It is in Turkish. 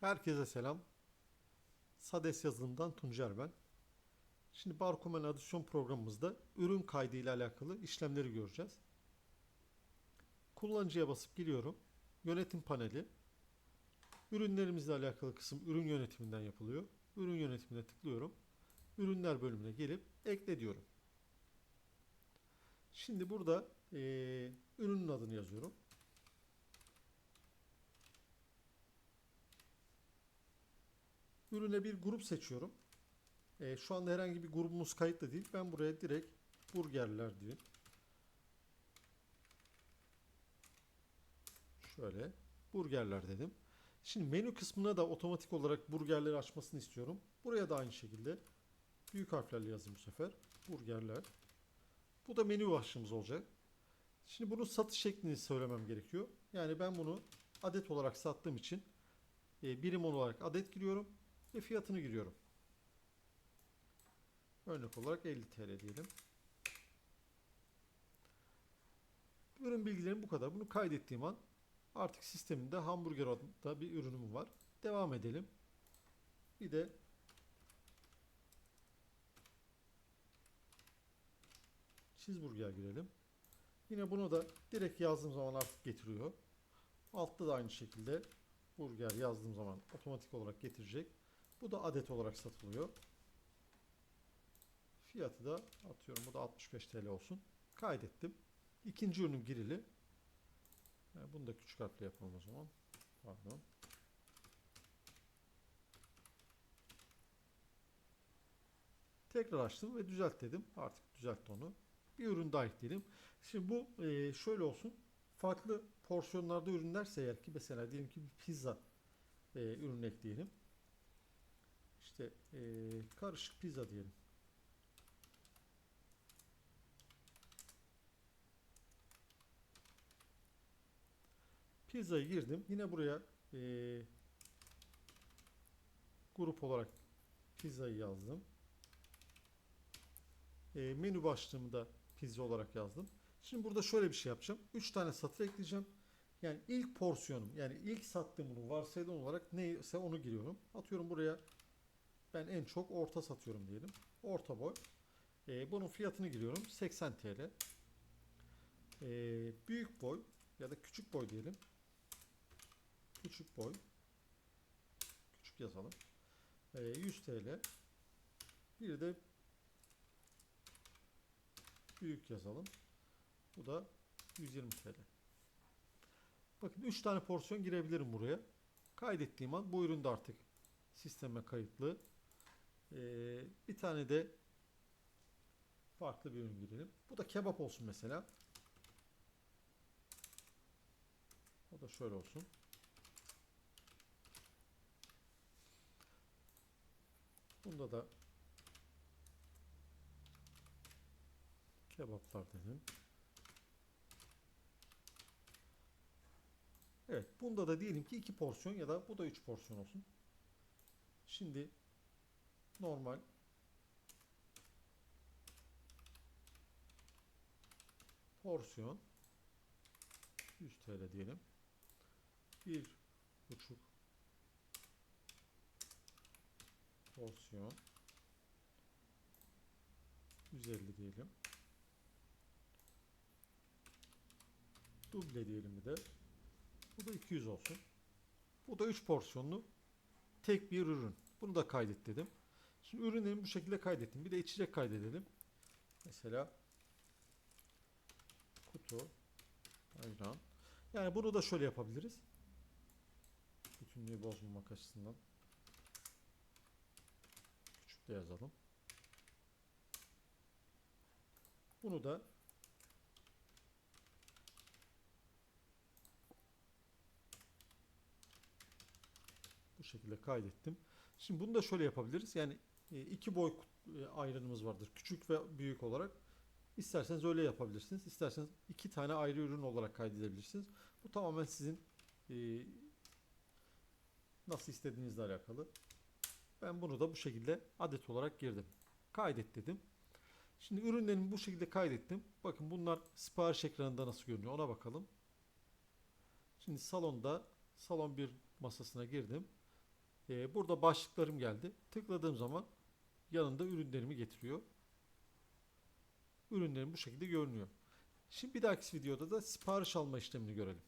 Herkese selam. Sades yazılımdan Tuncer ben. Şimdi Barkomen adisyon programımızda ürün kaydı ile alakalı işlemleri göreceğiz. Kullanıcıya basıp giriyorum. Yönetim paneli. Ürünlerimizle alakalı kısım ürün yönetiminden yapılıyor. Ürün yönetimine tıklıyorum. Ürünler bölümüne gelip ekle diyorum. Şimdi burada eee, ürünün adını yazıyorum. Ürüne bir grup seçiyorum. Ee, şu anda herhangi bir grubumuz kayıtlı değil. Ben buraya direkt burgerler diyeyim. Şöyle burgerler dedim. Şimdi menü kısmına da otomatik olarak burgerleri açmasını istiyorum. Buraya da aynı şekilde büyük harflerle yazayım bu sefer. Burgerler. Bu da menü başlığımız olacak. Şimdi bunun satış şeklini söylemem gerekiyor. Yani ben bunu adet olarak sattığım için e, birim olarak adet giriyorum ve fiyatını giriyorum. Örnek olarak 50 TL diyelim. Ürün bilgilerim bu kadar. Bunu kaydettiğim an artık sisteminde hamburger adında bir ürünüm var. Devam edelim. Bir de cheeseburger girelim. Yine bunu da direkt yazdığım zaman artık getiriyor. Altta da aynı şekilde burger yazdığım zaman otomatik olarak getirecek. Bu da adet olarak satılıyor. Fiyatı da atıyorum bu da 65 TL olsun. Kaydettim. İkinci ürünüm girili. Yani bunu da küçük harfle yapalım o zaman. Pardon. Tekrar açtım ve düzelt dedim. Artık düzeltti onu. Bir ürün daha ekleyelim. Şimdi bu e, şöyle olsun. Farklı porsiyonlarda ürünlerse eğer ki mesela diyelim ki bir pizza e, ürünü ekleyelim. İşte e, karışık pizza diyelim. Pizzayı girdim. Yine buraya e, grup olarak pizzayı yazdım. E, menü başlığımı da pizza olarak yazdım. Şimdi burada şöyle bir şey yapacağım. 3 tane satır ekleyeceğim. Yani ilk porsiyonum yani ilk sattığım ürün varsayılan olarak neyse onu giriyorum. Atıyorum buraya ben en çok orta satıyorum diyelim. Orta boy. E, bunun fiyatını giriyorum. 80 TL. E, büyük boy ya da küçük boy diyelim. Küçük boy. Küçük yazalım. E, 100 TL. Bir de büyük yazalım. Bu da 120 TL. Bakın 3 tane porsiyon girebilirim buraya. Kaydettiğim an bu ürün artık sisteme kayıtlı. Ee, bir tane de farklı bir ürün girelim. Bu da kebap olsun mesela. O da şöyle olsun. Bunda da kebaplar dedim. Evet, bunda da diyelim ki 2 porsiyon ya da bu da 3 porsiyon olsun. Şimdi normal porsiyon 100 TL diyelim. Bir buçuk porsiyon 150 diyelim. Duble diyelim bir de. Bu da 200 olsun. Bu da 3 porsiyonlu tek bir ürün. Bunu da kaydet dedim. Şimdi ürünlerimi bu şekilde kaydettim. Bir de içecek kaydedelim. Mesela kutu ayran. Yani bunu da şöyle yapabiliriz. Bütünlüğü bozmamak açısından. Küçük de yazalım. Bunu da bu şekilde kaydettim. Şimdi bunu da şöyle yapabiliriz. Yani iki boy e, ayranımız vardır. Küçük ve büyük olarak. İsterseniz öyle yapabilirsiniz. İsterseniz iki tane ayrı ürün olarak kaydedebilirsiniz. Bu tamamen sizin e, nasıl istediğinizle alakalı. Ben bunu da bu şekilde adet olarak girdim. Kaydet dedim. Şimdi ürünlerimi bu şekilde kaydettim. Bakın bunlar sipariş ekranında nasıl görünüyor ona bakalım. Şimdi salonda salon bir masasına girdim. Ee, burada başlıklarım geldi. Tıkladığım zaman yanında ürünlerimi getiriyor. Ürünlerim bu şekilde görünüyor. Şimdi bir dahaki videoda da sipariş alma işlemini görelim.